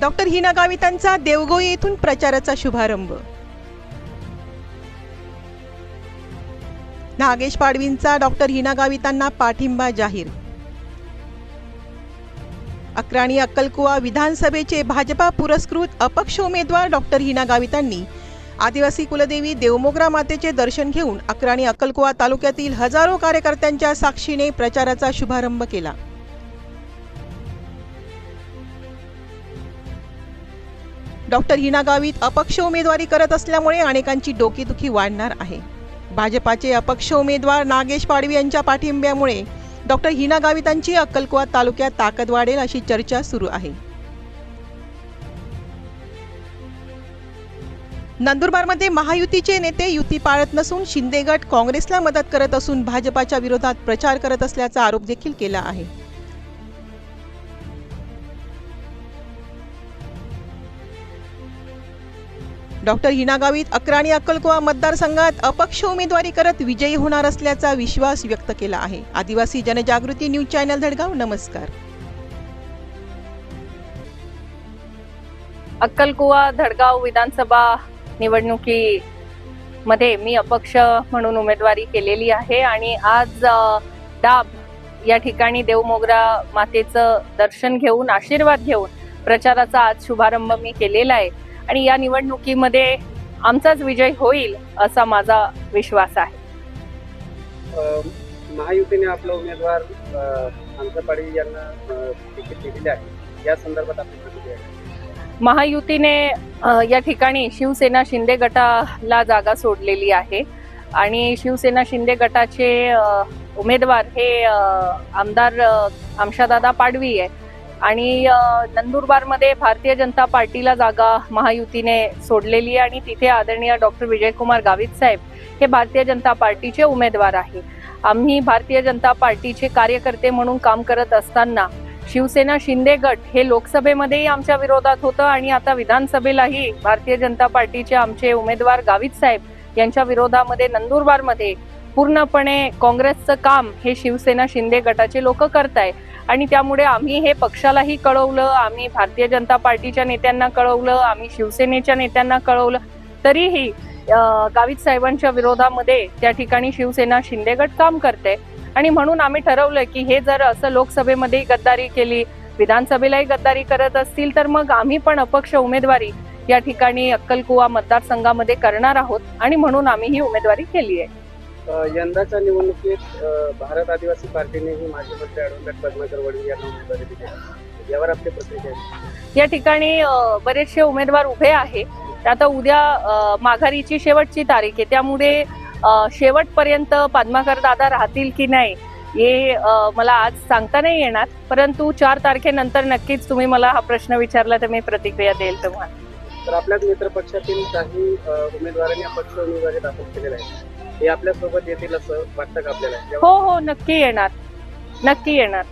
Doctor Hina गावितांचा देवगोई येथून प्रचाराचा शुभारंभ. नागेश पाडवींचा डॉक्टर हिना गावितांना पाठिंबा जाहीर. अक्राणी अक्कलकुवा विधानसभेचे भाजपा पुरस्कृत अपक्ष उमेदवार डॉक्टर हिना गावितांनी आदिवासी कुलदेवी देवमोगरा मातेचे दर्शन घेऊन अक्राणी अक्कलकुवा तालुक्यातील हजारो कार्यकर्त्यांच्या साक्षीने प्रचाराचा शुभारंभ केला. डॉक्टर हिना गावित अपक्ष उमेदवारी करत असल्यामुळे अनेकांची डोकेदुखी वाढणार आहे. भाजपाचे अपक्ष उमेदवार नागेश पाडवी यांच्या पाठिंब्यामुळे डॉक्टर हिना गावितांची अक्कलकुवा तालुक्यात ताकद वाढेल अशी चर्चा सुरू आहे. नंदुरबारमध्ये महायुतीचे नेते युती पाळत नसून शिंदे गट काँग्रेसला मदत करत असून भाजपाच्या विरोधात प्रचार करत असल्याचा आरोप देखील केला आहे. डॉक्टर हिना गावित अकराणी अक्कलकुवा मतदारसंघात अपक्ष उमेदवारी करत विजयी होणार असल्याचा विश्वास व्यक्त केला आहे. आदिवासी जनजागृती न्यूज चॅनल धडगाव नमस्कार. अक्कलकुवा धडगाव विधानसभा निवडणुकी मध्ये मी अपक्ष म्हणून उमेदवारी केलेली आहे आणि आज दाब डाब या ठिकाणी देवमोगरा मातेचं दर्शन घेऊन आशीर्वाद घेऊन प्रचाराचा आज शुभारंभ मी केलेला आहे. आणि या निवडणुकीमध्ये आमचाच विजय होईल असा माझा विश्वास आहे. महायुतीने आपला उमेदवार अंतपाडी यांना अ, तिकीट दिलेले आहे. या संदर्भात आपली प्रतिक्रिया आहे. महायुतीने या ठिकाणी शिवसेना शिंदे गटाला जागा सोडलेली आहे. आणि शिवसेना शिंदे गटाचे उमेदवार हे आमदार आमशादादा पाडवी आहे. आणि नंदुरबारमध्ये भारतीय जनता पार्टीला जागा महायुतीने सोडलेली आहे आणि तिथे आदरणीय डॉक्टर विजयकुमार गावित साहेब हे भारतीय जनता पार्टीचे उमेदवार आहे. आम्ही भारतीय जनता पार्टीचे कार्यकर्ते म्हणून काम करत असताना शिवसेना शिंदे गट हे लोकसभेमध्येही आमच्या विरोधात होतं आणि आता विधानसभेलाही भारतीय जनता पार्टीचे आमचे उमेदवार गावित साहेब यांच्या विरोधामध्ये नंदुरबारमध्ये पूर्णपणे काँग्रेसचं काम हे शिवसेना शिंदे गटाचे लोक करताय. आणि त्यामुळे आम्ही हे पक्षालाही कळवलं आम्ही भारतीय जनता पार्टीच्या नेत्यांना कळवलं आम्ही शिवसेनेच्या नेत्यांना कळवलं. तरीही गावित साहेबांच्या विरोधामध्ये त्या ठिकाणी शिवसेना शिंदे गट काम करते आणि म्हणून आम्ही ठरवलं की हे जर असं लोकसभेमध्येही गद्दारी केली विधानसभेलाही गद्दारी करत असतील तर मग आम्ही पण अपक्ष उमेदवारी या ठिकाणी अक्कलकुवा मतदारसंघामध्ये करणार आहोत. आणि म्हणून आम्ही ही उमेदवारी केली आहे यंदाच्या निवडणुकीत भारत आदिवासी पार्टीनेही माजी मंत्री अॅडव्होकेट पद्माकर वडील यांना उमेदवारी दिली आहे. यावर आपली प्रतिक्रिया या ठिकाणी अ, बरेचसे उमेदवार उभे आहे आता उद्या अ, माघारीची शेवटची तारीख आहे. त्यामुळे अ, शेवटपर्यंत पद्माकर दादा राहतील की नाही हे अ, मला आज सांगता नाही येणार. परंतु चार तारखेनंतर नक्कीच तुम्ही मला हा प्रश्न विचारला तर मी प्रतिक्रिया देईल तुम्हाला. तर आपल्याच मित्रपक्षातील काही उमेदवारांनी अपक्ष उमेदवारी दाखल केलेला आहे हे आपल्यासोबत येतील असं वाटतं का आपल्याला? हो हो नक्की येणार. नक्की येणार.